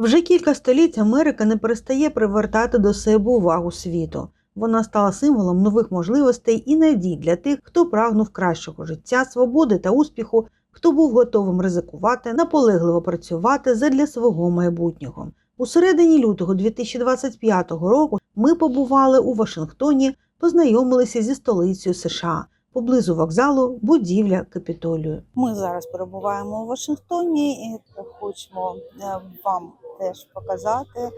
Вже кілька століть Америка не перестає привертати до себе увагу світу. Вона стала символом нових можливостей і надій для тих, хто прагнув кращого життя, свободи та успіху, хто був готовим ризикувати, наполегливо працювати задля свого майбутнього. У середині лютого 2025 року ми побували у Вашингтоні, познайомилися зі столицею США поблизу вокзалу будівля Капітолію. Ми зараз перебуваємо у Вашингтоні і хочемо е, вам теж показати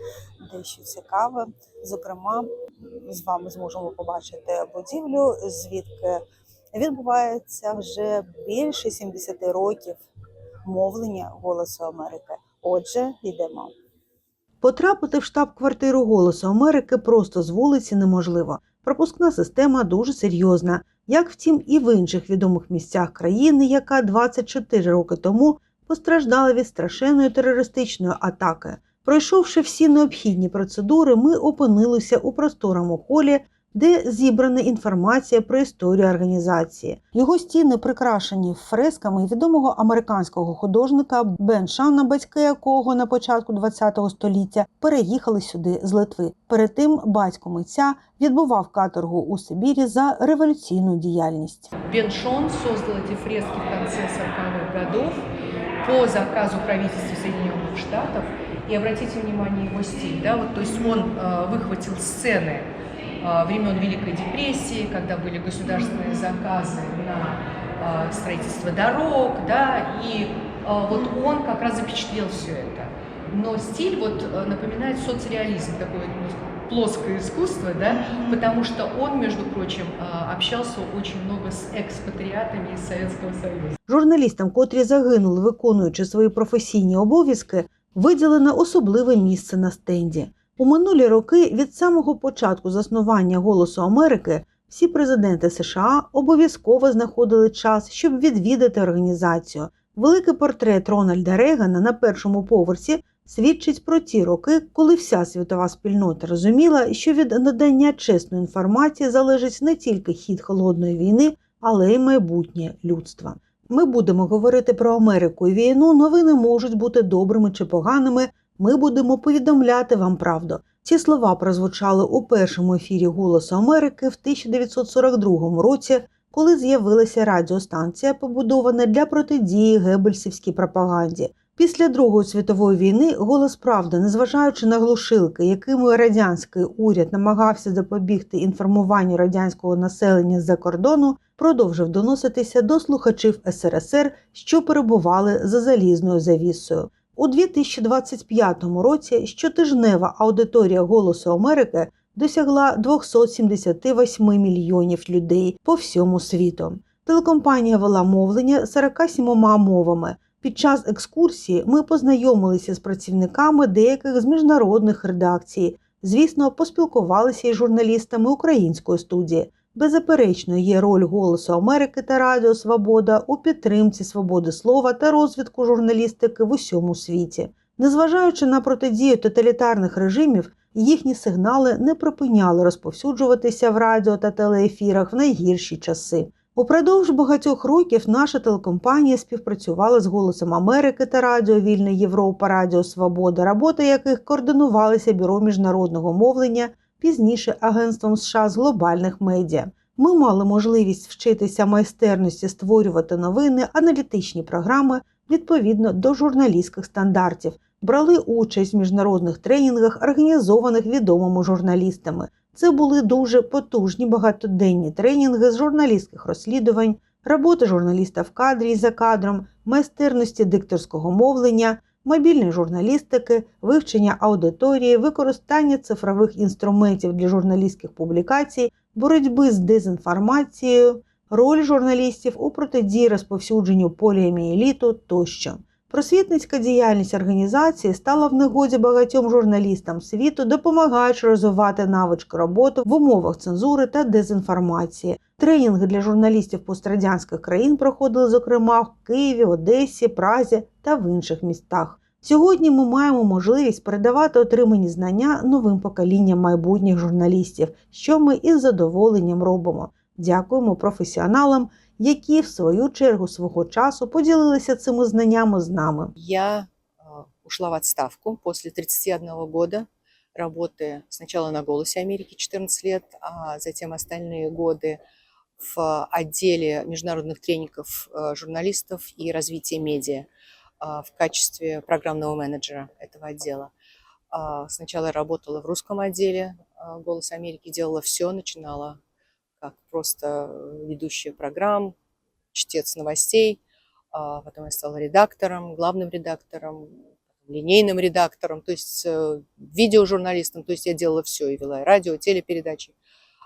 дещо цікаве. Зокрема, з вами зможемо побачити будівлю, звідки відбувається вже більше 70 років мовлення голосу Америки. Отже, йдемо. Потрапити в штаб-квартиру Голосу Америки просто з вулиці неможливо. Пропускна система дуже серйозна, як втім і в інших відомих місцях країни, яка 24 роки тому постраждала від страшенної терористичної атаки. Пройшовши всі необхідні процедури, ми опинилися у просторому холі, де зібрана інформація про історію організації. Його стіни прикрашені фресками відомого американського художника Бен Шанна, батьки якого на початку ХХ століття переїхали сюди з Литви. Перед тим батько митця відбував каторгу у Сибірі за революційну діяльність. Беншон создал эти фрески в конце 40-х годов по заказу правительства Соединенных Штатов. И обратите внимание его стиль, да, вот, то есть он э, выхватил сцены э, времен Великой депрессии, когда были государственные заказы на э, строительство дорог, да, и э, вот он как раз запечатлел все это. Но стиль вот э, напоминает соцреализм, такое ну, плоское искусство, да, потому что он, между прочим, общался очень много с экспатриатами из Советского Союза. Журналістам, котрі загинули, виконуючи свої професійні обов'язки, виділено особливе місце на стенді. У минулі роки від самого початку заснування Голосу Америки всі президенти США обов'язково знаходили час, щоб відвідати організацію. Великий портрет Рональда Рейгана на першому поверсі свідчить про ті роки, коли вся світова спільнота розуміла, що від надання чесної інформації залежить не тільки хід холодної війни, але й майбутнє людства. Ми будемо говорити про Америку і війну. Новини можуть бути добрими чи поганими. Ми будемо повідомляти вам правду. Ці слова прозвучали у першому ефірі Голосу Америки в 1942 році, коли з'явилася радіостанція, побудована для протидії гебельсівській пропаганді. Після Другої світової війни голос правди, незважаючи на глушилки, якими радянський уряд намагався запобігти інформуванню радянського населення з-за кордону, продовжив доноситися до слухачів СРСР, що перебували за залізною завісою. У 2025 році щотижнева аудиторія Голосу Америки досягла 278 мільйонів людей по всьому світу. Телекомпанія вела мовлення 47 мовами. Під час екскурсії ми познайомилися з працівниками деяких з міжнародних редакцій. Звісно, поспілкувалися із журналістами української студії. Беззаперечно є роль Голосу Америки та Радіо Свобода у підтримці свободи слова та розвитку журналістики в усьому світі. Незважаючи на протидію тоталітарних режимів, їхні сигнали не припиняли розповсюджуватися в радіо та телеефірах в найгірші часи. Упродовж багатьох років наша телекомпанія співпрацювала з Голосом Америки та Радіо Вільна Європа, Радіо Свобода, робота яких координувалися Бюро міжнародного мовлення, пізніше Агентством США з глобальних медіа. Ми мали можливість вчитися майстерності створювати новини, аналітичні програми відповідно до журналістських стандартів, брали участь в міжнародних тренінгах, організованих відомими журналістами. Це були дуже потужні багатоденні тренінги з журналістських розслідувань, роботи журналіста в кадрі і за кадром, майстерності дикторського мовлення, мобільної журналістики, вивчення аудиторії, використання цифрових інструментів для журналістських публікацій, боротьби з дезінформацією, роль журналістів у протидії розповсюдженню поліомієліту тощо. Просвітницька діяльність організації стала в негоді багатьом журналістам світу, допомагаючи розвивати навички роботи в умовах цензури та дезінформації. Тренінги для журналістів пострадянських країн проходили, зокрема, в Києві, Одесі, Празі та в інших містах. Сьогодні ми маємо можливість передавати отримані знання новим поколінням майбутніх журналістів, що ми із задоволенням робимо. Дякуємо професіоналам, які в свою чергу свого часу поділилися цими знаннями з нами. Я э, ушла в отставку после 31 года работы сначала на «Голосе Америки» 14 лет, а затем остальные годы в отделе международных тренингов э, журналистов и развития медиа а, в качестве программного менеджера этого отдела. А, Сначала я работала в русском отделе а, «Голос Америки», делала все, начинала как просто ведущая программ, чтец новостей, а потом я стала редактором, главным редактором, линейным редактором, то есть э, видеожурналистом, то есть я делала все, и вела и радио, телепередачи.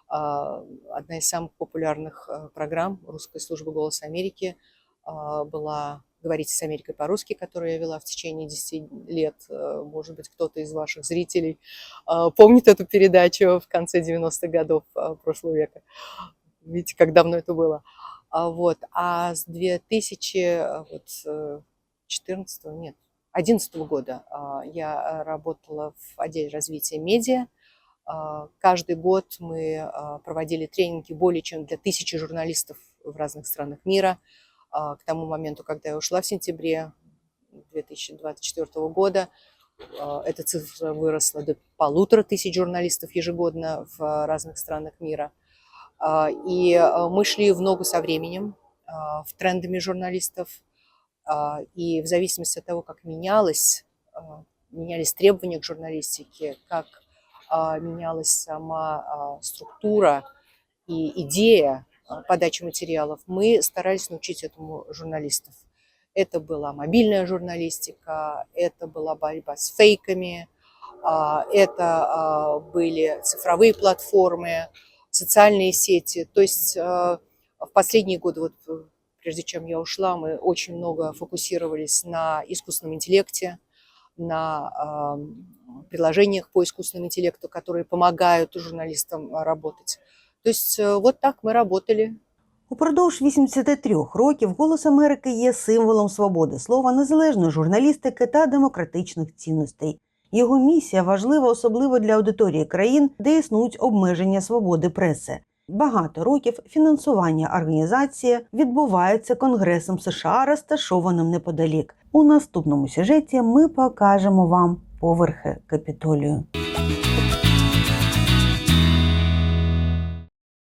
А, Одна из самых популярных э, программ русской службы «Голос Америки» а, была «Говорите с Америкой по-русски», которую я вела в течение 10 лет. Э, Может быть, кто-то из ваших зрителей а, помнит эту передачу в конце 90-х годов а, прошлого века. Видите, как давно это было. А, Вот. А с 2014, нет, 2011 года я работала в отделе развития медиа. Каждый год мы проводили тренинги более чем для тысячи журналистов в разных странах мира. А, К тому моменту, когда я ушла в сентябре 2024 года, а, эта цифра выросла до полутора тысяч журналистов ежегодно в разных странах мира. А, И а, мы шли в ногу со временем, а, в трендами журналистов. А, И в зависимости от того, как менялось, а, менялись требования к журналистике, как а, менялась сама а, структура и идея а, подачи материалов, мы старались научить этому журналистов. Это была мобильная журналистика, это была борьба с фейками, а, это а, были цифровые платформы, социальные сети. То есть а, в последние годы, вот э, прежде чем я ушла, мы очень много фокусировались на искусственном интеллекте, на а, приложениях по искусственному интеллекту, которые помогают журналистам работать. То есть э, вот так мы работали. Упродовж 83 років Голос Америки є символом свободи слова, незалежної журналістики та демократичних цінностей. Його місія важлива особливо для аудиторії країн, де існують обмеження свободи преси. Багато років фінансування організації відбувається Конгресом США, розташованим неподалік. У наступному сюжеті ми покажемо вам поверхи капітолію.